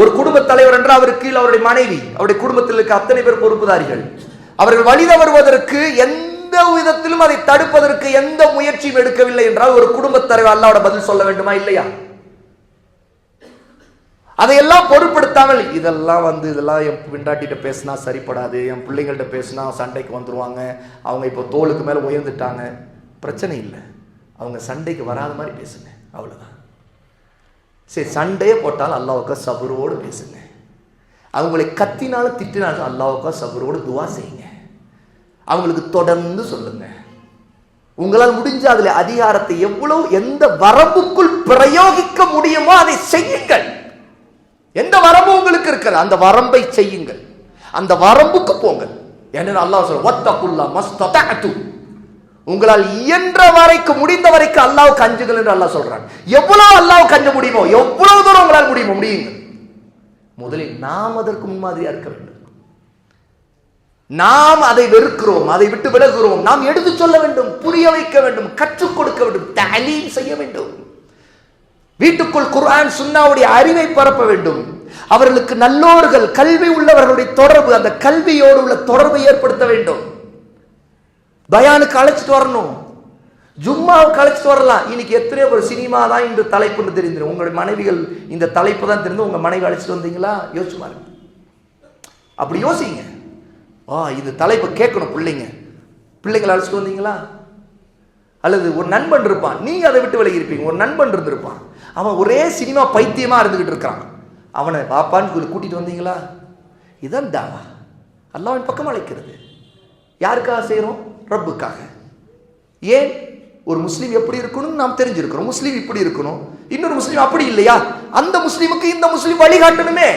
ஒரு குடும்ப தலைவர் என்றால் அவருக்கு கீழ் அவருடைய மனைவி அவருடைய குடும்பத்தில் இருக்க அத்தனை பேர் பொறுப்புதாரிகள். அவர்கள் வழி தவறுவதற்கு எந்த விதத்திலும் அதை தடுப்பதற்கு எந்த முயற்சியும் எடுக்கவில்லை என்றால் ஒரு குடும்பத் தலைவர் அல்லாவோட பதில் சொல்ல வேண்டுமா இல்லையா? அதையெல்லாம் பொருட்படுத்தாமல் இதெல்லாம் வந்து இதெல்லாம் என் பிண்டாட்டிட்ட பேசினா சரிப்படாது என் பிள்ளைங்கள்ட்ட பேசினா சண்டைக்கு வந்துடுவாங்க அவங்க இப்போ தோளுக்கு மேலே உயர்ந்துட்டாங்க. பிரச்சனை இல்லை. அவங்க சண்டைக்கு வராத மாதிரி பேசுங்க. அவ்வளோதான் சரி சண்டையே போட்டாலும் அல்லாவுக்கா சபரோடு பேசுங்க. அவங்களை கத்தினாலும் திட்டினாலும் அல்லாவுக்கா சபரோடு துவா செய்யுங்க. அவங்களுக்கு தொடர்ந்து சொல்லுங்க. உங்களால் முடிஞ்ச அதில் அதிகாரத்தை எவ்வளவு எந்த வரம்புக்குள் பிரயோகிக்க முடியுமோ அதை செய்யுங்கள். எந்த வரம்பு உங்களுக்கு இருக்கிறது அந்த வரம்பை செய்யுங்கள். அந்த வரம்புக்கு போங்கள். என்ன அல்லாஹ் சொல்ற ஒத்தக்குல்லா மஸ்தூ உங்களால் இயன்ற வரைக்கும் முடிந்த வரைக்கும் அல்லாவுக்கு அஞ்சுங்கள் என்று அல்லாஹ் சொல்றாங்க எவ்வளவு அல்லாவுக்கு அஞ்ச முடியுமோ எவ்வளவு தூரம் உங்களால் முடியுமோ முடியுங்கள் முதலில் நாம் அதற்கு முன்மாதிரியா இருக்க வேண்டும். நாம் அதை வெறுக்கிறோம் அதை விட்டு விலகுகிறோம். நாம் எடுத்து சொல்ல வேண்டும் புரிய வைக்க வேண்டும் கற்றுக் கொடுக்க வேண்டும் தலீம் செய்ய வேண்டும். வீட்டுக்குள் குர்ஆன் சுன்னாவுடைய அறிவை பரப்ப வேண்டும். அவர்களுக்கு நல்லோர்கள் கல்வி உள்ளவர்களுடைய தொடர்பு அந்த கல்வியோடு உள்ள தொடர்பை ஏற்படுத்த வேண்டும். பயானுக்கு அழைச்சிட்டு வரணும். ஜும்மாவுக்கு அழைச்சிட்டு வரலாம். இன்னைக்கு எத்தனையோ ஒரு சினிமா தான் இன்று தலைப்புன்னு தெரிஞ்சிடும் உங்களுடைய மனைவிகள் இந்த தலைப்பு தான் தெரிந்து உங்கள் மனைவி அழைச்சிட்டு வந்தீங்களா? யோசிச்சு பாருங்க. அப்படி யோசிங்க. ஆ இது தலைப்பு கேட்கணும் பிள்ளைங்க. பிள்ளைங்களை அழைச்சிட்டு வந்தீங்களா? அல்லது ஒரு நண்பன் இருப்பான். நீங்கள் அதை விட்டு விலகி இருப்பீங்க ஒரு நண்பன் இருந்திருப்பான். அவன் ஒரே சினிமா பைத்தியமாக இருந்துகிட்டு இருக்கிறான். அவனை பாப்பான்னு சொல்லி வந்தீங்களா? இதான் தாவா அல்லாவின் பக்கம் அழைக்கிறது. யாருக்காக செய்கிறோம் ரப்புக்காக. ஏன்? ஒரு முஸ்லீம் எப்படி இருக்கணும்னு நாம் தெரிஞ்சிருக்கிறோம். முஸ்லீம் இப்படி இருக்கணும். இன்னொரு முஸ்லீம் அப்படி இல்லையா? அந்த முஸ்லீமுக்கு இந்த முஸ்லீம் வழிகாட்டணுமே.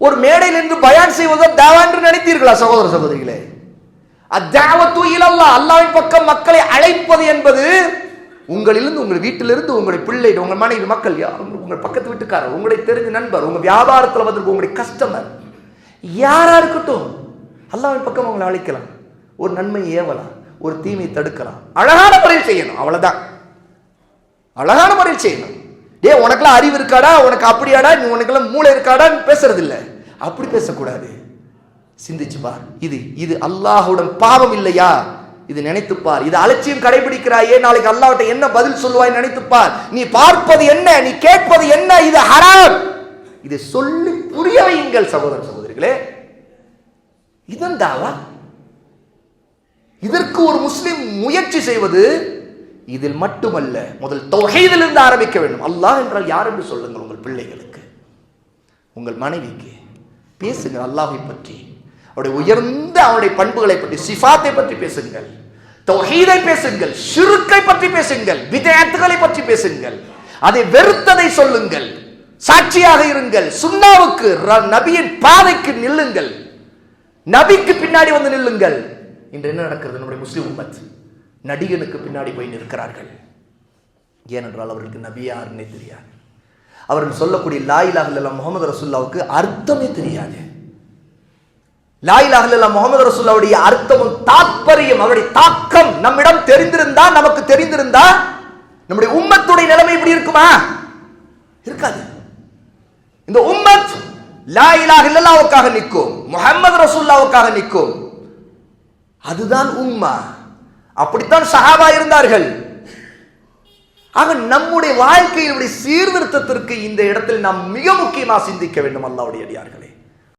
ஒரு மேடையில் நின்று பயான் செய்வதோ தேவா என்று நினைத்தீர்களா சகோதர சகோதரிகளே? அத்தாவத்து இலல்லா அல்லாவின் பக்கம் மக்களை அழைப்பது என்பது உங்களிலிருந்து உங்கள் வீட்டிலிருந்து உங்களுடைய பிள்ளை உங்கள் மனைவி மக்கள் உங்கள் பக்கத்து வீட்டுக்காரர் உங்களை தெரிஞ்ச நண்பர் உங்கள் வியாபாரத்தில் வந்திருக்க உங்களுடைய கஸ்டமர் யாரா இருக்கட்டும் அல்லாவின் பக்கம் உங்களை அழைக்கலாம். ஒரு நன்மை ஏவலாம் ஒரு தீமை தடுக்கலாம். அழகான முறையில் செய்யணும் அவ்வளோதான் அழகான முறையில் செய்யணும். டே உனக்கெல்லாம் அறிவு இருக்காடா? உனக்கு அப்படியாடா? நீ உனக்கெல்லாம் மூளை இருக்காடான்னு பேசுறதில்ல. அப்படி பேசக்கூடாது. சிந்திச்சு பார். இது இது அல்லாஹுடன் பாவம் இல்லையா? இது நினைத்துப்பார் இது அலட்சியம் கடைபிடிக்கிறாயே நாளைக்கு அல்லாவிட்ட என்ன பதில் சொல்லுவாய் நினைத்துப்பார் நீ பார்ப்பது என்ன? நீ கேட்பது என்ன? இது ஹராம். இதை சொல்லி புரிய வையுங்கள் சகோதர சகோதரிகளே. இதன் தாவா இதற்கு ஒரு முஸ்லிம் முயற்சி செய்வது இதில் மட்டுமல்ல முதல் தொகையிலிருந்து ஆரம்பிக்க வேண்டும். அல்லாஹ் என்றால் யார் என்று சொல்லுங்கள் உங்கள் பிள்ளைகளுக்கு. உங்கள் மனைவிக்கு. பேசுங்க அல்லாஹை பற்றி. அவருடைய உயர்ந்த அவருடைய பண்புகளை பற்றி சிஃபாத்தை பற்றி பேசுங்கள். தொகையை பேசுங்கள் ஷிருக்கை பற்றி பேசுங்கள் விதயத்துகளை பற்றி பேசுங்கள். அதை வெறுத்ததை சொல்லுங்கள். சாட்சியாக இருங்கள். சுண்ணாவுக்கு ர- நபியின் பாதைக்கு நில்லுங்கள். நபிக்கு பின்னாடி வந்து நில்லுங்கள். இன்று என்ன நடக்கிறது நம்முடைய முஸ்லிம் உம்மத்? நடிகனுக்கு பின்னாடி போய் நிற்கிறார்கள். ஏனென்றால் அவர்களுக்கு நபி யாருன்னே தெரியாது. அவர்கள் சொல்லக்கூடிய லாயிலாக இல்லா முகமது ரசுல்லாவுக்கு அர்த்தமே தெரியாது. லாயிலாக இல்லா முகமது ரசுல்லாவுடைய அர்த்தமும் தாத்பரியம் அவருடைய தாக்கம் நம்மிடம் தெரிந்திருந்தா நமக்கு தெரிந்திருந்தா நம்முடைய உம்மத்துடைய நிலைமை இப்படி இருக்குமா? இருக்காது. இந்த உம்மத் லா இலாஹ இல்லல்லாவுக்காக நிற்கும். முஹம்மது ரசூல்லாவுக்காக நிற்கும். அதுதான் உம்மா. அப்படித்தான் சஹாபா இருந்தார்கள். ஆக நம்முடைய வாழ்க்கையினுடைய சீர்திருத்தத்திற்கு இந்த இடத்தில் நாம் மிக முக்கியமாக சிந்திக்க வேண்டும் அல்லாவுடைய அடியார்களே.